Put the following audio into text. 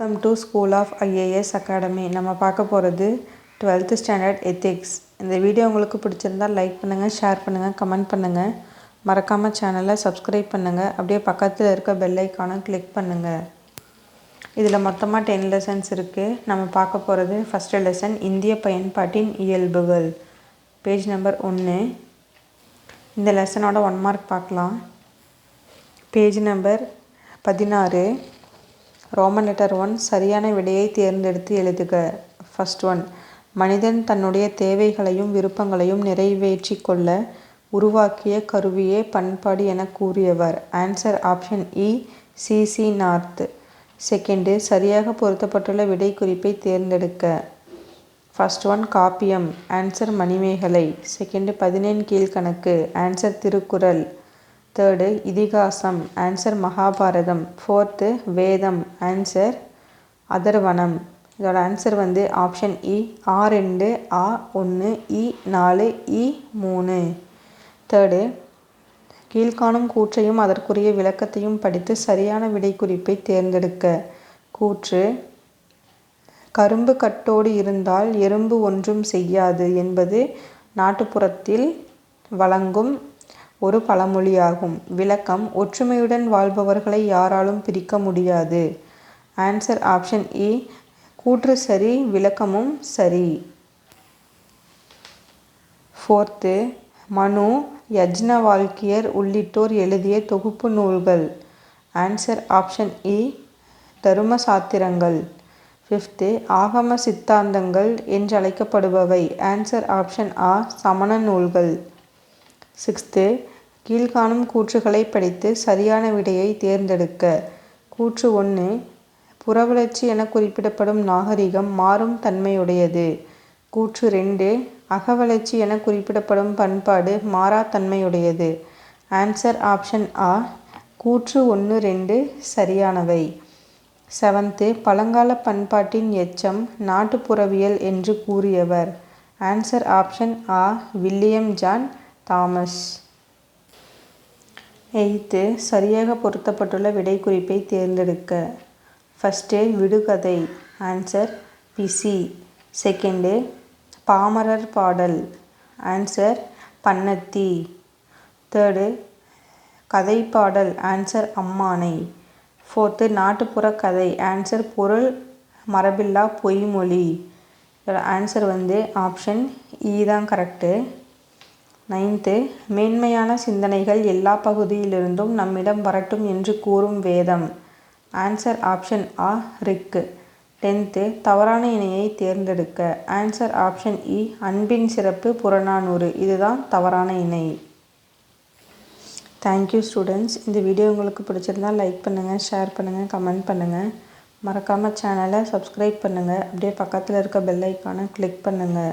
Welcome to school of IAS academy நம்ம பார்க்க போகிறது டுவெல்த்து ஸ்டாண்டர்ட் எத்திக்ஸ் இந்த வீடியோ உங்களுக்கு பிடிச்சிருந்தால் லைக் பண்ணுங்கள் ஷேர் பண்ணுங்கள் கமெண்ட் பண்ணுங்கள் மறக்காமல் சேனலை சப்ஸ்கிரைப் பண்ணுங்கள் அப்படியே பக்கத்தில் இருக்க பெல் ஐக்கானை கிளிக் பண்ணுங்கள் இதில் மொத்தமாக டென் லெசன்ஸ் இருக்குது நம்ம பார்க்க போகிறது ஃபஸ்ட்டு லெசன் இந்திய பயன்பாட்டின் இயல்புகள். பேஜ் நம்பர் ஒன்று இந்த லெசனோட ஒன் மார்க் பார்க்கலாம். பேஜ் நம்பர் பதினாறு. ரோமன் லெட்டர் ஒன் சரியான விடையை தேர்ந்தெடுத்து எழுதுக. ஃபஸ்ட் ஒன் மனிதன் தன்னுடைய தேவைகளையும் விருப்பங்களையும் நிறைவேற்றி கொள்ள உருவாக்கிய கருவியே பண்பாடு என கூறியவர். ஆன்சர் ஆப்ஷன் இ சிசி நார்த். செகண்டு சரியாக பொருத்தப்பட்டுள்ள விடை குறிப்பை தேர்ந்தெடுக்க. ஃபஸ்ட் ஒன் காப்பியம். Answer Manimekalai. Second Pathinen Kilkanakku. Answer Thirukkural. Third இதிகாசம் ஆன்சர் மகாபாரதம் ஃபோர்த்து வேதம் ஆன்சர் அதர்வனம் இதோட ஆன்சர் வந்து ஆப்ஷன் இ ஆ ரெண்டு ஆ ஒன்று இ e நாலு இ மூணு. தேர்டு கீழ்காணும் கூற்றையும் அதற்குரிய விளக்கத்தையும் படித்து சரியான விடை குறிப்பை தேர்ந்தெடுக்க. கூற்று கரும்பு கட்டோடு இருந்தால் எறும்பு ஒன்றும் செய்யாது என்பது நாட்டுப்புறத்தில் வழங்கும் ஒரு பழமொழியாகும். விளக்கம் ஒற்றுமையுடன் வாழ்பவர்களை யாராலும் பிரிக்க முடியாது. ஆன்சர் ஆப்ஷன் இ கூற்று சரி விளக்கமும் சரி. ஃபோர்த்து மனு யஜ்ன வாழ்க்கையர் உள்ளிட்டோர் எழுதிய தொகுப்பு நூல்கள். ஆன்சர் ஆப்ஷன் இ தரும சாத்திரங்கள். ஃபிஃப்த்து ஆகம சித்தாந்தங்கள் என்றழைக்கப்படுபவை. ஆன்சர் ஆப்ஷன் ஆ சமண நூல்கள். சிக்ஸ்த்து கீழ்காணும் கூற்றுகளை படித்து சரியான விடையை தேர்ந்தெடுக்க. கூற்று ஒன்று புறவளர்ச்சி என குறிப்பிடப்படும் நாகரிகம் மாறும் தன்மையுடையது. கூற்று ரெண்டு அகவளர்ச்சி என குறிப்பிடப்படும் பண்பாடு மாறா தன்மையுடையது. ஆன்சர் ஆப்ஷன் ஆ கூற்று ஒன்று ரெண்டு சரியானவை. செவன்த்து பழங்கால பண்பாட்டின் எச்சம் நாட்டுப்புறவியல் என்று கூறியவர். ஆன்சர் ஆப்ஷன் ஆ வில்லியம் ஜான் தாமஸ். எய்த்து சரியாக பொருத்தப்பட்டுள்ள விடை குறிப்பை தேர்ந்தெடுக்க. ஃபஸ்ட்டு விடுகதை. Answer PC. செகண்டு பாமரர் பாடல். ஆன்சர் பன்னத்தி. தேர்டு கதை பாடல் ஆன்சர் அம்மானை. ஃபோர்த்து நாட்டுப்புற கதை. ஆன்சர் பொருள் மரபில்லா பொய்மொழி. ஆன்சர் வந்து ஆப்ஷன் இ தான் கரெக்டு நைன்த்து மேன்மையான சிந்தனைகள் எல்லா பகுதியிலிருந்தும் நம்மிடம் வரட்டும் என்று கூறும் வேதம். ஆன்சர் ஆப்ஷன் ஆ ரிக்கு டென்த்து தவறான இணையை தேர்ந்தெடுக்க ஆன்சர் ஆப்ஷன் இ அன்பின் சிறப்பு புறநானூறு இதுதான் தவறான இணை. தேங்க்யூ ஸ்டூடெண்ட்ஸ் இந்த வீடியோ உங்களுக்கு பிடிச்சிருந்தால் லைக் பண்ணுங்கள் ஷேர் பண்ணுங்கள் கமெண்ட் பண்ணுங்கள் மறக்காமல் சேனலை சப்ஸ்கிரைப் பண்ணுங்கள் அப்படியே பக்கத்தில் இருக்க பெல் ஐக்கானை கிளிக் பண்ணுங்கள்